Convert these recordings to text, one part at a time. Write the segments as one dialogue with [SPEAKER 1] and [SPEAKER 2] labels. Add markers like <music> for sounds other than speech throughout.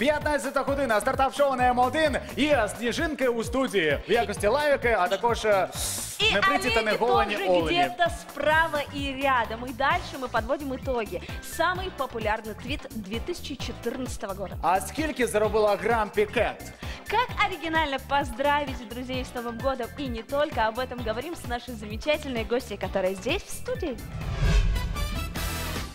[SPEAKER 1] 15 година, стартап шоу на М1 і сніжинки у студії в якості лайвики, а також е,
[SPEAKER 2] И
[SPEAKER 1] неприті та
[SPEAKER 2] олени
[SPEAKER 1] неголені
[SPEAKER 2] тоже
[SPEAKER 1] олені.
[SPEAKER 2] где-то справа и рядом. И дальше мы подводим итоги. Самый популярный твит 2014 года.
[SPEAKER 1] А скільки заробила грам Пікет?
[SPEAKER 2] Как оригинально поздравить друзей с Новым годом и не только. Об этом говорим с нашей замечательной гостьей, которая здесь, в студии.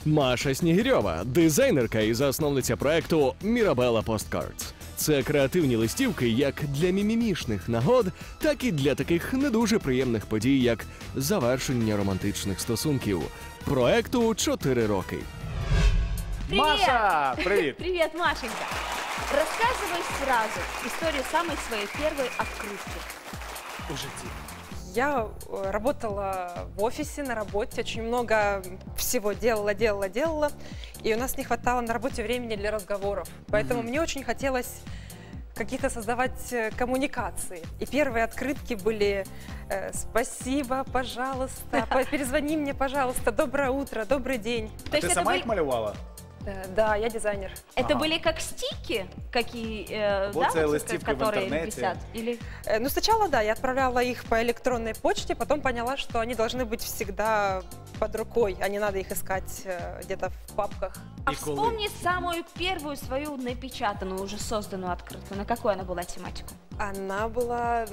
[SPEAKER 3] Маша Снігирьова, дизайнерка і засновниця проекту Mirabella Postcards. Це креативні листівки як для мімімішних нагод, так і для таких не дуже приємних подій, як завершення романтичних стосунків. Проекту 4 роки.
[SPEAKER 2] Привет!
[SPEAKER 1] Маша, привіт! <laughs>
[SPEAKER 2] Привет, Машенька. Рассказывай сразу историю самой своей первой открытки.
[SPEAKER 1] У житті.
[SPEAKER 4] Я э, работала в офисе, на работе, очень много всего делала, делала, делала. И у нас не хватало на работе времени для разговоров. Поэтому мне очень хотелось какие-то создавать э, коммуникации. И первые открытки были э, «Спасибо, пожалуйста, <laughs> по- перезвони мне, пожалуйста, доброе утро, добрый день».
[SPEAKER 1] А
[SPEAKER 2] То это
[SPEAKER 1] сама
[SPEAKER 2] были,
[SPEAKER 1] їх малювала?
[SPEAKER 4] Э, Да, я дизайнер.
[SPEAKER 2] это
[SPEAKER 1] Ага.
[SPEAKER 2] были как стики, какие, э,
[SPEAKER 1] Вот
[SPEAKER 2] да,
[SPEAKER 1] это
[SPEAKER 2] вот,
[SPEAKER 1] листивки в
[SPEAKER 2] которые
[SPEAKER 1] интернете.
[SPEAKER 2] висят? Или
[SPEAKER 4] Э, Ну, сначала, да, я отправляла их по электронной почте, потом поняла, что они должны быть всегда под рукой, а не надо их искать э, где-то в папках.
[SPEAKER 2] А вспомни самую первую свою напечатанную, уже созданную открытку. На какую она была тематику?
[SPEAKER 4] Она была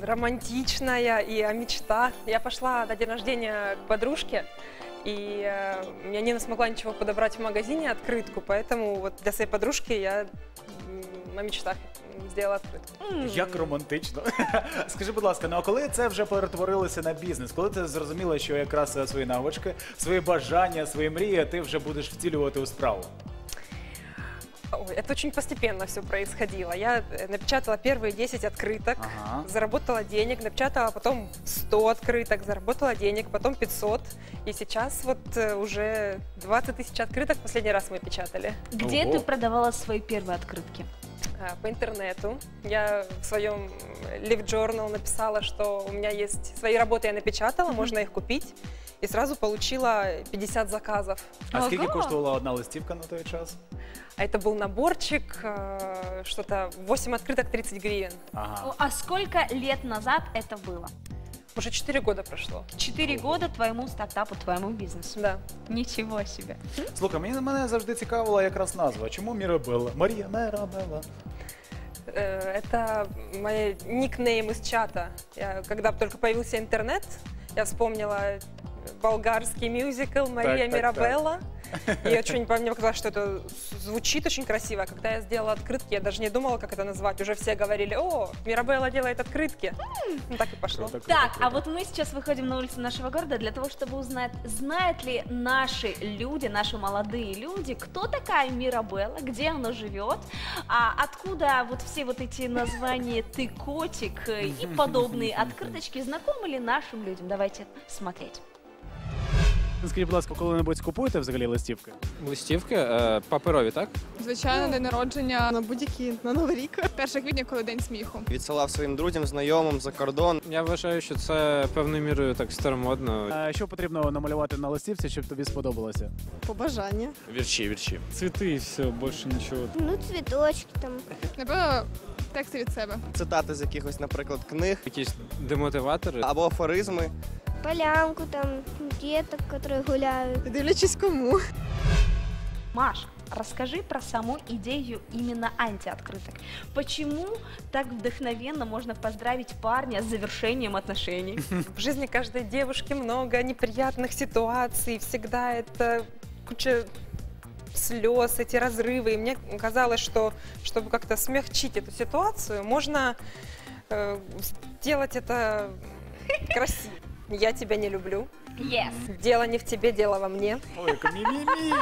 [SPEAKER 4] романтичная и о мечтах. Я пошла на день рождения к подружке, и э, я не смогла ничего подобрать в магазине, открытку, поэтому вот для своей подружки я м, о мечтах м, сделала открытку.
[SPEAKER 2] М,
[SPEAKER 1] Як романтично. <laughs> Скажи, будь ласка, ну а коли це вже перетворилося на бізнес? Коли ти зрозуміла, що якраз е, свої навички, свої бажання, свої мрії ти вже будеш втілювати у справу?
[SPEAKER 4] Ой, это очень постепенно все происходило. Я э, напечатала первые 10 открыток,
[SPEAKER 1] Ага.
[SPEAKER 4] заработала денег, напечатала потом 100 открыток, заработала денег, потом 500. И сейчас вот э, уже 20 тысяч открыток последний раз мы печатали
[SPEAKER 2] Где
[SPEAKER 1] Ого.
[SPEAKER 2] ты продавала свои первые открытки?
[SPEAKER 4] а, по интернету. Я в своем Live Journal написала, что у меня есть свои работы, я напечатала, можно их купить. И сразу получила 50 заказов.
[SPEAKER 1] А скільки
[SPEAKER 2] Ого.
[SPEAKER 1] коштувала одна листівка на той час?
[SPEAKER 4] А это был наборчик, э, что-то 8 открыток 30 гривен.
[SPEAKER 1] Ага.
[SPEAKER 2] А сколько лет назад это было?
[SPEAKER 4] Уже 4 года прошло.
[SPEAKER 2] Четыре года твоему стартапу, твоему бизнесу.
[SPEAKER 4] Да.
[SPEAKER 2] Ничего себе.
[SPEAKER 1] Слухай, мені мене завжди цікавила якраз назва. Чому Мірабелла? Марія Мірабелла.
[SPEAKER 4] Э, Это мой никнейм из чата. Я, когда только появился интернет, я вспомнила болгарский мюзикл «Мария
[SPEAKER 1] Так, так,
[SPEAKER 4] Мирабелла». И очень мне показалось, что это звучит очень красиво. Когда я сделала открытки, я даже не думала, как это назвать. Уже все говорили, о, Мирабелла делает открытки. Ну, так и пошло.
[SPEAKER 1] Круто, круто,
[SPEAKER 2] Так, а
[SPEAKER 1] круто.
[SPEAKER 2] вот мы сейчас выходим на улицу нашего города для того, чтобы узнать, знают ли наши люди, наши молодые люди, кто такая Мирабелла, где она живет, а откуда вот все вот эти названия «ты котик» и <laughs> подобные открыточки знакомы ли нашим людям? Давайте смотреть.
[SPEAKER 5] Скажіть, будь ласка, коли-небудь купуєте взагалі листівки?
[SPEAKER 6] Листівки е, паперові, так?
[SPEAKER 7] Звичайно, день народження на будь-який на новий рік. 1 квітня, коли день сміху.
[SPEAKER 8] Відсилав своїм друзям, знайомим за кордон.
[SPEAKER 6] Я вважаю, що це певною мірою так старомодно.
[SPEAKER 5] А що потрібно намалювати на листівці, щоб тобі сподобалося?
[SPEAKER 7] Побажання.
[SPEAKER 9] Вірші, вірші.
[SPEAKER 6] Цвіти і все, більше нічого.
[SPEAKER 10] Ну, цвіточки там.
[SPEAKER 7] Напевно, тексти від себе.
[SPEAKER 8] Цитати з якихось, наприклад, книг
[SPEAKER 6] Якісь демотиватори.
[SPEAKER 8] або афоризми.
[SPEAKER 10] Полянку там, деток, которые гуляют.
[SPEAKER 7] Дивлячись кому.
[SPEAKER 2] Маша, расскажи про саму идею именно антиоткрыток. Почему так вдохновенно можно поздравить парня с завершением отношений? <laughs>
[SPEAKER 4] В жизни каждой девушки много неприятных ситуаций. Всегда это куча слез, эти разрывы. И мне казалось, что чтобы как-то смягчить эту ситуацию, можно э, сделать это <laughs> красиво. Я тебя не люблю.
[SPEAKER 2] Yes.
[SPEAKER 4] Дело не в тебе, дело во мне.
[SPEAKER 1] Ой, яка мі-мі-мі.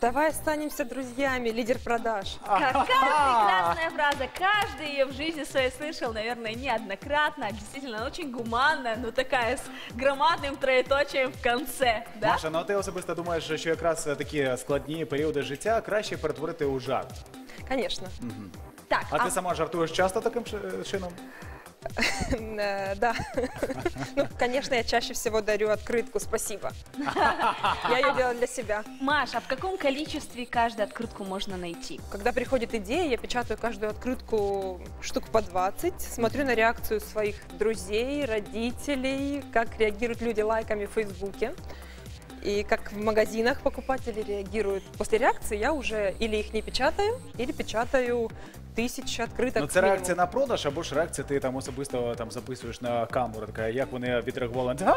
[SPEAKER 4] Давай останемся друзьями, лидер продаж.
[SPEAKER 2] Какая прекрасная фраза. Каждый ее в жизни своей слышал, наверное, неоднократно. Действительно, она очень гуманная, но такая с громадным троеточием в конце. Да?
[SPEAKER 1] Маша, ну а ти особисто думаєш, що якраз е, такі складні періоди життя краще перетворити у жарт.
[SPEAKER 4] Конечно.
[SPEAKER 2] Так,
[SPEAKER 1] А ти сама жартуєш часто таким чи- чином?
[SPEAKER 4] Э, Да. <laughs> Ну, конечно, я чаще всего дарю открытку «Спасибо». Я ее делаю для себя.
[SPEAKER 2] Маш, а в каком количестве каждую открытку можно найти?
[SPEAKER 4] Когда приходит идея, я печатаю каждую открытку штук по 20, смотрю на реакцию своих друзей, родителей, как реагируют люди лайками в Фейсбуке. И как в магазинах покупатели реагируют. После реакции я уже или их не печатаю, или печатаю тисячі откриток.
[SPEAKER 1] Ну, це реакція на продаж, або ж реакція ти там особисто там записуєш на камеру, така, як вони відреагували на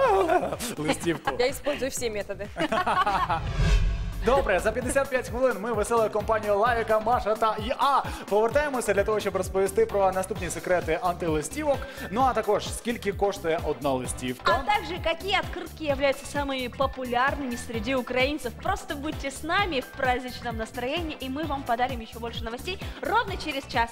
[SPEAKER 1] <laughs> листівку.
[SPEAKER 4] Я использую всі методи. <laughs>
[SPEAKER 1] Добре, за 55 хвилин ми веселою компанією Лавіка, Маша та ІА повертаємося для того, щоб розповісти про наступні секрети антилистівок. Ну а також скільки коштує одна
[SPEAKER 2] А
[SPEAKER 1] листівка.
[SPEAKER 2] также, какие открытки являются самыми популярными среди украинцев. Просто будьте с нами в праздничном настроении, и мы вам подарим еще больше новостей ровно через час.